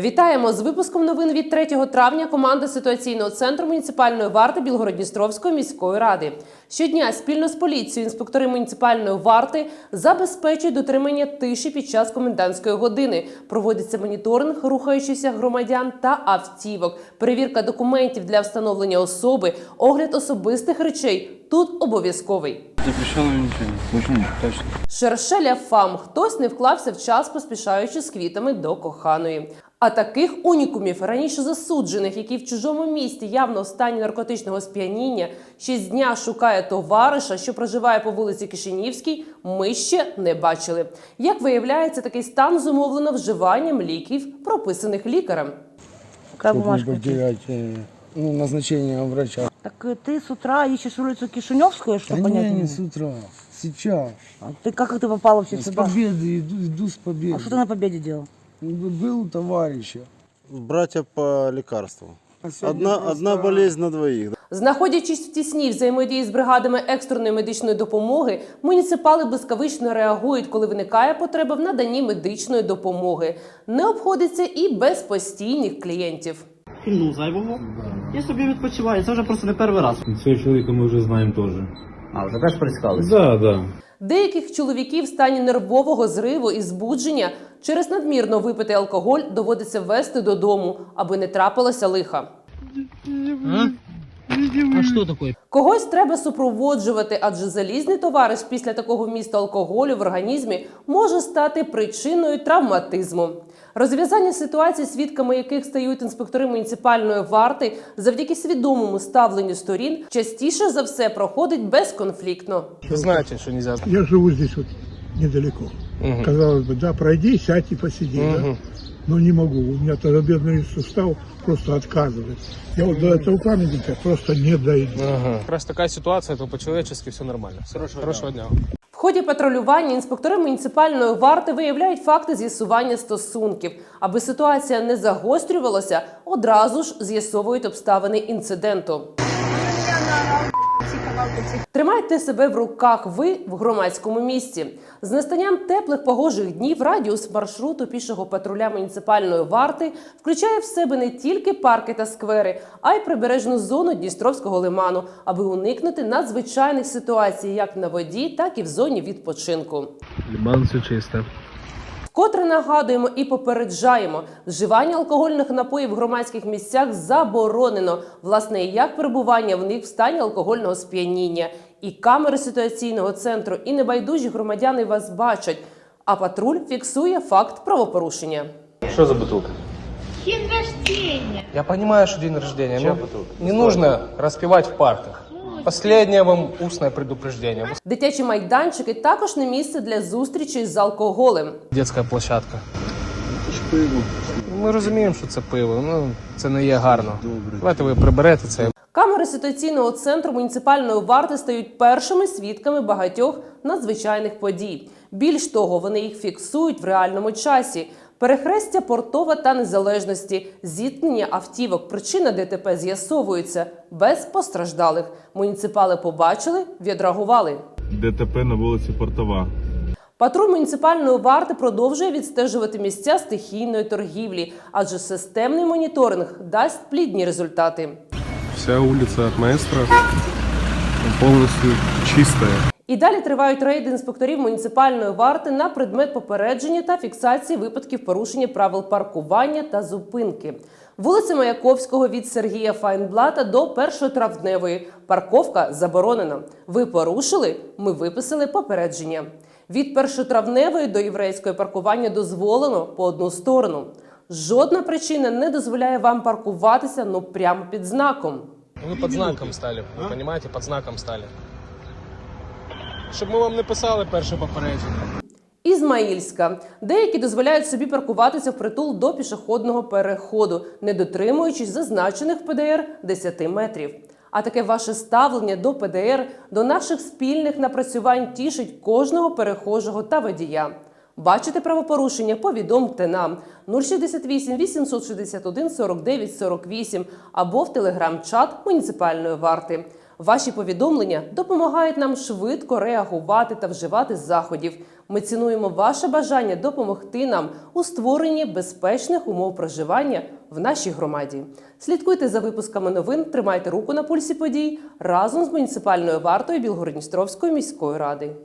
Вітаємо з випуском новин від 3 травня. Команда ситуаційного центру муніципальної варти Білгородністровської міської ради. Щодня спільно з поліцією інспектори муніципальної варти забезпечують дотримання тиші під час комендантської години. Проводиться моніторинг рухаючихся громадян та автівок, перевірка документів для встановлення особи, огляд особистих речей. Тут обов'язковий. Точно. Шершеля фам хтось не вклався в час, поспішаючи з квітами до коханої. А таких унікумів раніше засуджених, які в чужому місті явно в стані наркотичного сп'яніння, ще з дня шукає товариша, що проживає по вулиці Кишинівській, ми ще не бачили. Як виявляється, такий стан зумовлено вживанням ліків, прописаних лікарем. Какая Чтобы не бумажка? потерять э, ну, назначение врача. Так э, ты с утра ищешь улицу Кишиневскую, что Да понять? не, не не могу. с утра, сейчас. А Ты как ты попал вообще С сюда? победы, иду, иду с победы. А что ты на победе делал? Был товарища. Братья по лекарству. Одна, одна болезнь на двоих. Знаходячись в тісній взаємодії з бригадами екстреної медичної допомоги, муніципали блискавично реагують, коли виникає потреба в наданні медичної допомоги. Не обходиться і без постійних клієнтів. фільну зайвого і собі відпочиває. Це вже просто не перший раз. Цього чоловіка ми вже знаємо теж. А, вже теж прискалися. Да, да. Деяких чоловіків в стані нервового зриву і збудження через надмірно випитий алкоголь доводиться вести додому, аби не трапилося лиха. А що таке? Когось треба супроводжувати, адже залізний товариш після такого вмісту алкоголю в організмі може стати причиною травматизму. Розв'язання ситуацій, свідками яких стають інспектори муніципальної варти, завдяки свідомому ставленню сторін, частіше за все проходить безконфліктно. Вы знаете, что нельзя. Я живу здесь вот недалеко. Мгм. Казалось бы, да, пройди, сядь и посиди, да. Мгм. Но не могу. У меня тазобедренный сустав просто отказывает. Я вот до этого памятника просто не дойду. Ага. Как раз такая ситуация, то по-человечески все нормально. Хорошего, Хорошего дня. В ході патрулювання інспектори муніципальної варти виявляють факти з'ясування стосунків. Аби ситуація не загострювалася, одразу ж з'ясовують обставини інциденту. Тримайте себе в руках ви в громадському місці. З настанням теплих погожих днів радіус маршруту пішого патруля муніципальної варти включає в себе не тільки парки та сквери, а й прибережну зону Дністровського лиману, аби уникнути надзвичайних ситуацій як на воді, так і в зоні відпочинку. Лібан все чисто. Вкотре нагадуємо і попереджаємо, вживання алкогольних напоїв в громадських місцях заборонено. Власне, як перебування в них в стані алкогольного сп'яніння. І камери ситуаційного центру, і небайдужі громадяни вас бачать. А патруль фіксує факт правопорушення. Що за бутылка? День рождения. Я понимаю, что день рождения, Чья но бутылка? не нужно распивать в парках. Последнее вам устное предупреждение. Дитячі майданчики також не місце для зустрічей з алкоголем. Детська площадка. Ми розуміємо, що це пиво, ну це не є гарно. Добре. Давайте ви приберете це. Камери ситуаційного центру муніципальної варти стають першими свідками багатьох надзвичайних подій. Більш того, вони їх фіксують в реальному часі. Перехрестя портова та незалежності, зіткнення автівок, причина ДТП з'ясовується без постраждалих. Муніципали побачили, відреагували. ДТП на вулиці Портова. Патруль муніципальної варти продовжує відстежувати місця стихійної торгівлі, адже системний моніторинг дасть плідні результати. Вся вулиця від маестро повністю чистая. І далі тривають рейди інспекторів муніципальної варти на предмет попередження та фіксації випадків порушення правил паркування та зупинки. Вулиця Маяковського від Сергія Файнблата до 1 травневої. Парковка заборонена. Ви порушили? Ми виписали попередження. Від 1 травневої до єврейської паркування дозволено по одну сторону. Жодна причина не дозволяє вам паркуватися ну прямо під знаком. Ви під знаком стали, ви розумієте, під знаком стали. Щоб ми вам не писали перше попередження. Ізмаїльська. Деякі дозволяють собі паркуватися впритул до пішохідного переходу, не дотримуючись зазначених в ПДР 10 метрів. А таке ваше ставлення до ПДР, до наших спільних напрацювань тішить кожного перехожого та водія. Бачите правопорушення? Повідомте нам 068 861 49 48 або в телеграм-чат муніципальної варти. Ваші повідомлення допомагають нам швидко реагувати та вживати заходів. Ми цінуємо ваше бажання допомогти нам у створенні безпечних умов проживання в нашій громаді. Слідкуйте за випусками новин, тримайте руку на пульсі подій разом з муніципальною вартою Білгородністровської міської ради.